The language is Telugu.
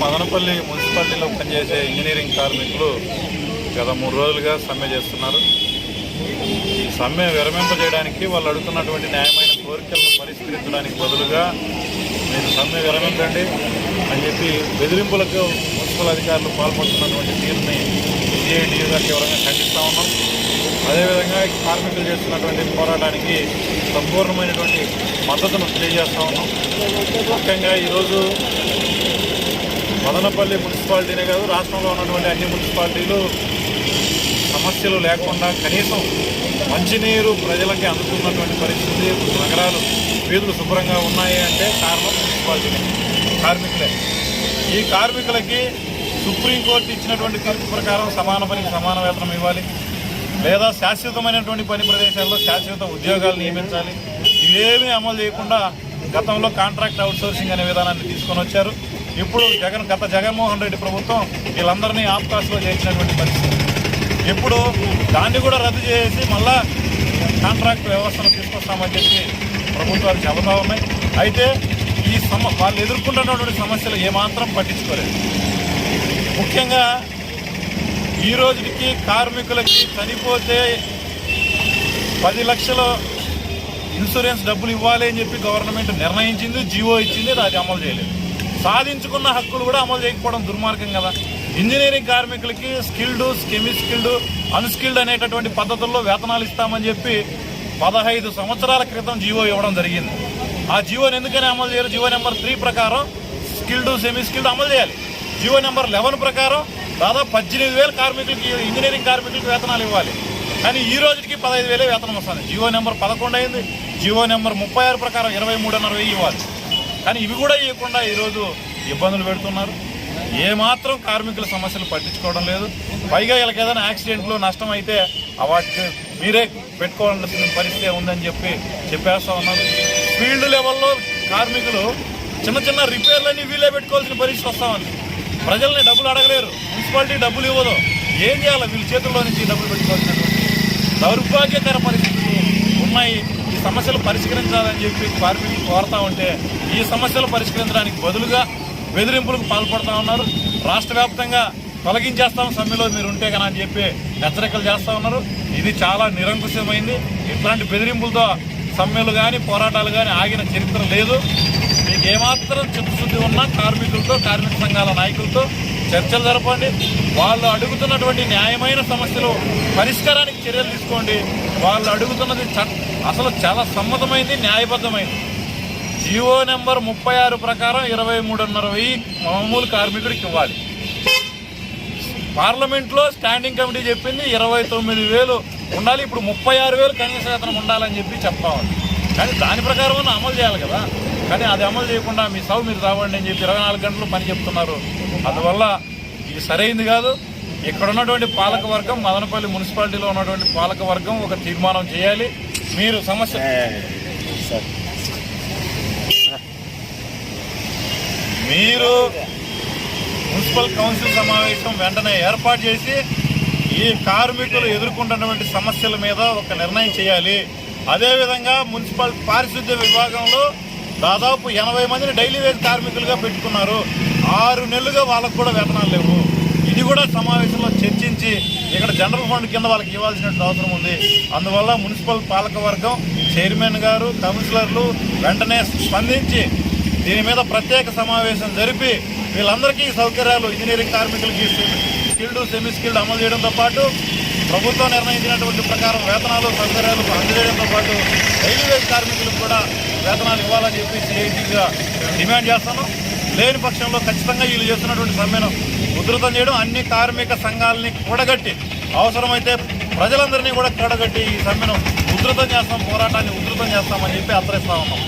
మదనపల్లి మున్సిపాలిటీలో పనిచేసే ఇంజనీరింగ్ కార్మికులు గత మూడు రోజులుగా సమ్మె చేస్తున్నారు. ఈ సమ్మె విరమింపజేయడానికి వాళ్ళు అడుగుతున్నటువంటి న్యాయమైన కోరికలను పరిష్కరించడానికి బదులుగా మీరు సమ్మె విరమించండి అని చెప్పి బెదిరింపులకు మున్సిపల్ అధికారులు పాల్పడుతున్నటువంటి తీరుని సిఐటియుగా తీవ్రంగా ఖండిస్తూ ఉన్నాం. అదేవిధంగా కార్మికులు చేస్తున్నటువంటి పోరాటానికి సంపూర్ణమైనటువంటి మద్దతును తెలియజేస్తూ ఉన్నాం. ముఖ్యంగా ఈరోజు మదనపల్లి మున్సిపాలిటీనే కాదు రాష్ట్రంలో ఉన్నటువంటి అన్ని మున్సిపాలిటీలు సమస్యలు లేకుండా కనీసం మంచినీరు ప్రజలకి అందుతున్నటువంటి పరిస్థితి నగరాలు వీధులు శుభ్రంగా ఉన్నాయి అంటే కారణం మున్సిపాలిటీనే కార్మికులే. ఈ కార్మికులకి సుప్రీంకోర్టు ఇచ్చినటువంటి తీర్పు ప్రకారం సమాన పనికి సమాన వేతనం ఇవ్వాలి లేదా శాశ్వతమైనటువంటి పని ప్రదేశాల్లో శాశ్వత ఉద్యోగాలు నియమించాలి. ఇవేమీ అమలు చేయకుండా గతంలో కాంట్రాక్ట్ అవుట్సోర్సింగ్ అనే విధానాన్ని తీసుకొని వచ్చారు. ఇప్పుడు జగన్ గత జగన్మోహన్ రెడ్డి ప్రభుత్వం వీళ్ళందరినీ ఆఫ్కాస్ట్లో చేసినటువంటి పరిస్థితి. ఇప్పుడు దాన్ని కూడా రద్దు చేసి మళ్ళా కాంట్రాక్ట్ వ్యవస్థను తీసుకొస్తామని చెప్పి ప్రభుత్వాలు చెబుతా ఉన్నాయి. అయితే ఈ సమ వాళ్ళు ఎదుర్కొంటున్నటువంటి సమస్యలు ఏమాత్రం పట్టించుకోలేదు. ముఖ్యంగా ఈ రోజుకి కార్మికులకి చనిపోతే పది లక్షల ఇన్సూరెన్స్ డబ్బులు ఇవ్వాలి అని చెప్పి గవర్నమెంట్ నిర్ణయించింది జీవో ఇచ్చింది అది అమలు చేయలేదు. సాధించుకున్న హక్కులు కూడా అమలు చేయకపోవడం దుర్మార్గం కదా. ఇంజనీరింగ్ కార్మికులకి స్కిల్డ్ సెమీ స్కిల్డ్ అన్స్కిల్డ్ అనేటటువంటి పద్ధతుల్లో వేతనాలు ఇస్తామని చెప్పి పదహైదు సంవత్సరాల క్రితం జీవో ఇవ్వడం జరిగింది. ఆ జీవోని ఎందుకని అమలు చేయరు? జీవో నెంబర్ త్రీ ప్రకారం స్కిల్డ్ సెమీ స్కిల్డ్ అమలు చేయాలి. జీవో నెంబర్ లెవెన్ ప్రకారం దాదాపు పద్దెనిమిది వేల కార్మికులకి ఇంజనీరింగ్ కార్మికులకి వేతనాలు ఇవ్వాలి. కానీ ఈ రోజుకి పదహైదు వేలే వేతనం వస్తుంది. జియో నెంబర్ పదకొండు అయింది. జియో నెంబర్ ముప్పై ఆరు ప్రకారం ఇరవై మూడున్నర వెయ్యి ఇవ్వాలి. కానీ ఇవి కూడా ఇవ్వకుండా ఈరోజు ఇబ్బందులు పెడుతున్నారు. ఏమాత్రం కార్మికుల సమస్యలు పట్టించుకోవడం లేదు. పైగా వీళ్ళకి ఏదైనా యాక్సిడెంట్లు నష్టం అయితే వాటికి మీరే పెట్టుకోవాల్సిన పరిస్థితి ఉందని చెప్పి చెప్పేస్తా ఉన్నారు. ఫీల్డ్ లెవెల్లో కార్మికులు చిన్న చిన్న రిపేర్లన్నీ వీళ్ళే పెట్టుకోవాల్సిన పరిస్థితి వస్తా ఉంది. ప్రజల్ని డబ్బులు అడగలేరు. మున్సిపాలిటీ డబ్బులు ఇవ్వదు. ఏం చేయాలి? వీళ్ళ చేతుల్లో నుంచి డబ్బులు పెట్టుకోవాల్సినటువంటి దౌర్భాగ్యకర పరిస్థితులు ఉన్నాయి. సమస్యలు పరిష్కరించాలని చెప్పి కార్మికులు కోరుతా ఉంటే ఈ సమస్యలు పరిష్కరించడానికి బదులుగా బెదిరింపులకు పాల్పడుతూ ఉన్నారు. రాష్ట్ర వ్యాప్తంగా తొలగించేస్తాం సమ్మెలో మీరు ఉంటే కదా అని చెప్పి హెచ్చరికలు చేస్తూ ఉన్నారు. ఇది చాలా నిరంకుశమైంది. ఇట్లాంటి బెదిరింపులతో సమ్మెలు కానీ పోరాటాలు కానీ ఆగిన చరిత్ర లేదు. మీకు ఏమాత్రం చిత్తశుద్ధి ఉన్నా కార్మికులతో కార్మిక సంఘాల నాయకులతో చర్చలు జరపండి. వాళ్ళు అడుగుతున్నటువంటి న్యాయమైన సమస్యలు పరిష్కారానికి చర్యలు తీసుకోండి. వాళ్ళు అడుగుతున్నది చట్ అసలు చాలా సమ్మతమైంది న్యాయబద్ధమైంది. జియో నెంబర్ ముప్పై ఆరు ప్రకారం ఇరవై మూడున్నర వెయ్యి మామూలు కార్మికుడికి ఇవ్వాలి. పార్లమెంట్లో స్టాండింగ్ కమిటీ చెప్పింది ఇరవై తొమ్మిది వేలు ఉండాలి ఇప్పుడు ముప్పై ఆరు వేలు కనీస వేతనం ఉండాలని చెప్పి చెప్తా ఉంది కానీ దాని ప్రకారం అమలు చేయాలి కదా. కానీ అది అమలు చేయకుండా మీ సౌ మీరు రావండి అని చెప్పి ఇరవై నాలుగు గంటలు పని చెప్తున్నారు. అందువల్ల ఇది సరైంది కాదు. ఇక్కడ ఉన్నటువంటి పాలక వర్గం మదనపల్లి మున్సిపాలిటీలో ఉన్నటువంటి పాలక వర్గం ఒక తీర్మానం చేయాలి. మీరు సమస్య మీరు మున్సిపల్ కౌన్సిల్ సమావేశం వెంటనే ఏర్పాటు చేసి ఈ కార్మికులు ఎదుర్కొంటున్నటువంటి సమస్యల మీద ఒక నిర్ణయం చేయాలి. అదేవిధంగా మున్సిపల్ పారిశుద్ధ్య విభాగంలో దాదాపు ఎనభై మందిని డైలీ వేజ్ కార్మికులుగా పెట్టుకున్నారు. ఆరు నెలలుగా వాళ్ళకు కూడా వేతనాలు లేవు. ఇది కూడా సమావేశంలో చర్చించి ఇక్కడ జనరల్ ఫండ్ కింద వాళ్ళకి ఇవ్వాల్సిన అవసరం ఉంది. అందువల్ల మున్సిపల్ పాలకవర్గం చైర్మన్ గారు కౌన్సిలర్లు వెంటనే స్పందించి దీని మీద ప్రత్యేక సమావేశం జరిపి వీళ్ళందరికీ సౌకర్యాలు ఇంజనీరింగ్ కార్మికులకి స్కిల్డ్ సెమీ స్కిల్డ్ అమలు చేయడంతో పాటు ప్రభుత్వం నిర్ణయించినటువంటి ప్రకారం వేతనాలు సౌకర్యాలు అందజేయడంతో పాటు రైల్వే కార్మికులకు కూడా వేతనాలు ఇవ్వాలని చెప్పి సిఐటిగా డిమాండ్ చేస్తాను లేని పక్షంలో ఖచ్చితంగా వీళ్ళు చేస్తున్నటువంటి సమ్మెను ఉధృతం చేయడం అన్ని కార్మిక సంఘాలని కూడగట్టి అవసరమైతే ప్రజలందరినీ కూడా కూడగట్టి ఈ సమ్మెను ఉధృతం చేస్తాం పోరాటాన్ని ఉధృతం చేస్తామని చెప్పి హెచ్చరిస్తా ఉన్నాం